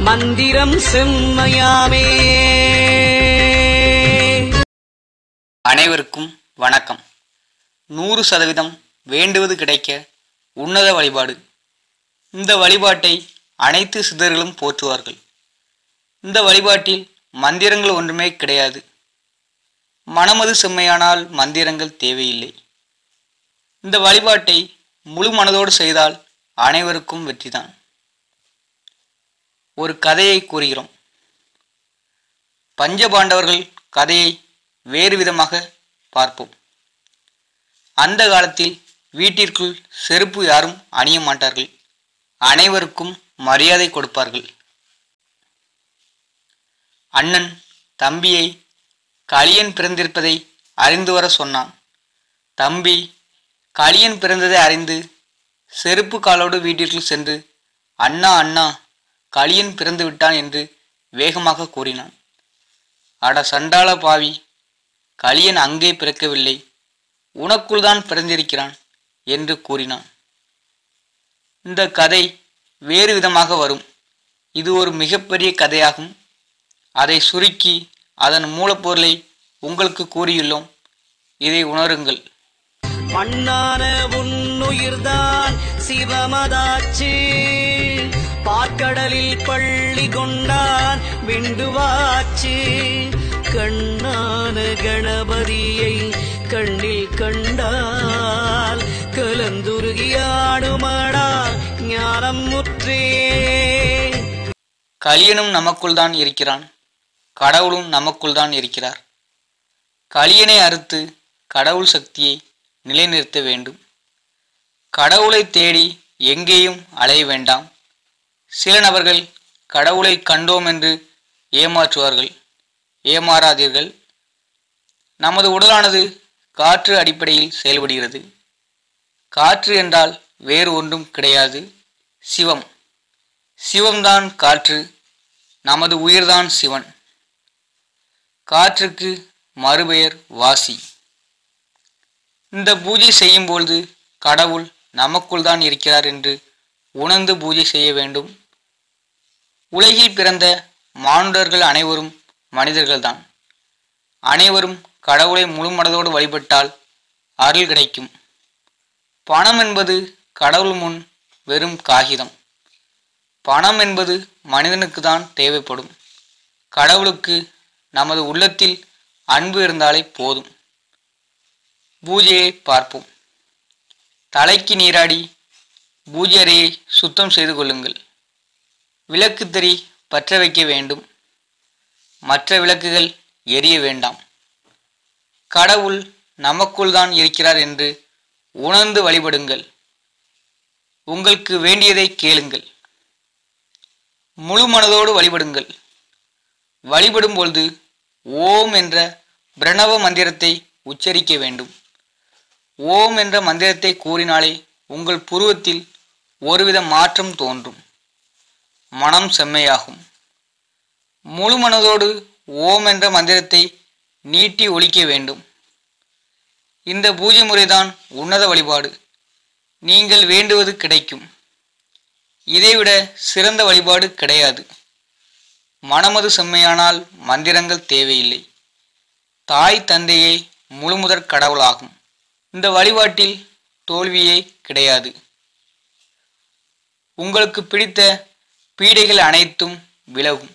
மந்திரம் செம்மையாமே. அனைவருக்கும் வணக்கம். நூறு சதவீதம் வேண்டுவது கிடைக்க உன்னத வழிபாடு. இந்த வழிபாட்டை அனைத்து சிதர்களும் போற்றுவார்கள். இந்த வழிபாட்டில் மந்திரங்கள் ஒன்றுமே கிடையாது. மனமது செம்மையானால் மந்திரங்கள் தேவையில்லை. இந்த வழிபாட்டை முழு மனதோடு செய்தால் அனைவருக்கும் வெற்றிதான். ஒரு கதையை கூறுகிறோம். பஞ்சபாண்டவர்கள் கதையை வேறு விதமாக பார்ப்போம். அந்த காலத்தில் வீட்டிற்குள் செருப்பு யாரும் அணிய மாட்டார்கள். அனைவருக்கும் மரியாதை கொடுப்பார்கள். அண்ணன் தம்பியை களியன் பிறந்திருப்பதை அறிந்து வர சொன்னான். தம்பி களியன் பிறந்ததை அறிந்து செருப்பு காலோடு வீட்டிற்குள் சென்று அண்ணா அண்ணா களியன் பிறந்து விட்டான் என்று வேகமாக கூறினான். அட சண்டாள பாவி களியன் அங்கே பிறக்கவில்லை உனக்குள் தான் பிறந்திருக்கிறான் என்று கூறினான். இந்த கதை வேறு விதமாக வரும். இது ஒரு மிகப்பெரிய கதையாகும். அதை சுருக்கி அதன் மூலப்பொருளை உங்களுக்கு கூறியுள்ளோம். இதை உணருங்கள். மண்ணான உன்னுயிர்தான் சிவமதாச்சு. கடலில் பள்ளி கொண்டான் விண்டுவாச்சு. கண்ணான கணபதியை கண்ணில் கண்டால் கலந்துருகியாடுமடா ஞானம் முற்றே. கலியனும் நமக்குள் தான் இருக்கிறான். கடவுளும் நமக்குள் தான் இருக்கிறார். கலியனை அறுத்து கடவுள் சக்தியை நிலைநிறுத்த வேண்டும். கடவுளை தேடி எங்கேயும் அலைய வேண்டாம். சில நபர்கள் கடவுளை கண்டோம் என்று ஏமாற்றுவார்கள். ஏமாறாதீர்கள். நமது உடலானது காற்று அடிப்படையில் செயல்படுகிறது. காற்று என்றால் வேறு ஒன்றும் கிடையாது. சிவம். சிவம்தான் காற்று. நமது உயிர்தான் சிவன். காற்றுக்கு மறுபெயர் வாசி. இந்த பூஜை செய்யும்பொழுது கடவுள் நமக்குள் தான் இருக்கிறார் என்று உணர்ந்து பூஜை செய்ய வேண்டும். உலகில் பிறந்த மானுடர்கள் அனைவரும் மனிதர்கள்தான். அனைவரும் கடவுளை முழு மனதோடு வழிபட்டால் அருள் கிடைக்கும். பணம் என்பது கடவுள் முன் வெறும் காகிதம். பணம் என்பது மனிதனுக்கு தான் தேவைப்படும். கடவுளுக்கு நமது உள்ளத்தில் அன்பு இருந்தாலே போதும். பூஜையை பார்ப்போம். தலைக்கு நீராடி பூஜை அறையை சுத்தம் செய்து கொள்ளுங்கள். விளக்கு திரி பற்ற வைக்க வேண்டும். மற்ற விளக்குகள் எரிய வேண்டாம். கடவுள் நமக்குள் தான் இருக்கிறார் என்று உணர்ந்து வழிபடுங்கள். உங்களுக்கு வேண்டியதை கேளுங்கள். முழு மனதோடு வழிபடுங்கள். வழிபடும் பொழுது ஓம் என்ற பிரணவ மந்திரத்தை உச்சரிக்க வேண்டும். ஓம் என்ற மந்திரத்தை கூறினாலே உங்கள் புருவத்தில் ஒருவித மாற்றம் தோன்றும். மனம் செம்மையாகும். முழு மனதோடு ஓம் என்ற மந்திரத்தை நீட்டி ஒழிக்க வேண்டும். இந்த பூஜை முறைதான் உன்னத வழிபாடு. நீங்கள் வேண்டுவது கிடைக்கும். இதைவிட சிறந்த வழிபாடு கிடையாது. மனமது செம்மையானால் மந்திரங்கள் தேவையில்லை. தாய் தந்தையே முழுமுதற் கடவுளாகும். இந்த வழிபாட்டில் தோல்வியே கிடையாது. உங்களுக்கு பிடித்த பீடைகள் அனைத்தும் விலகும்.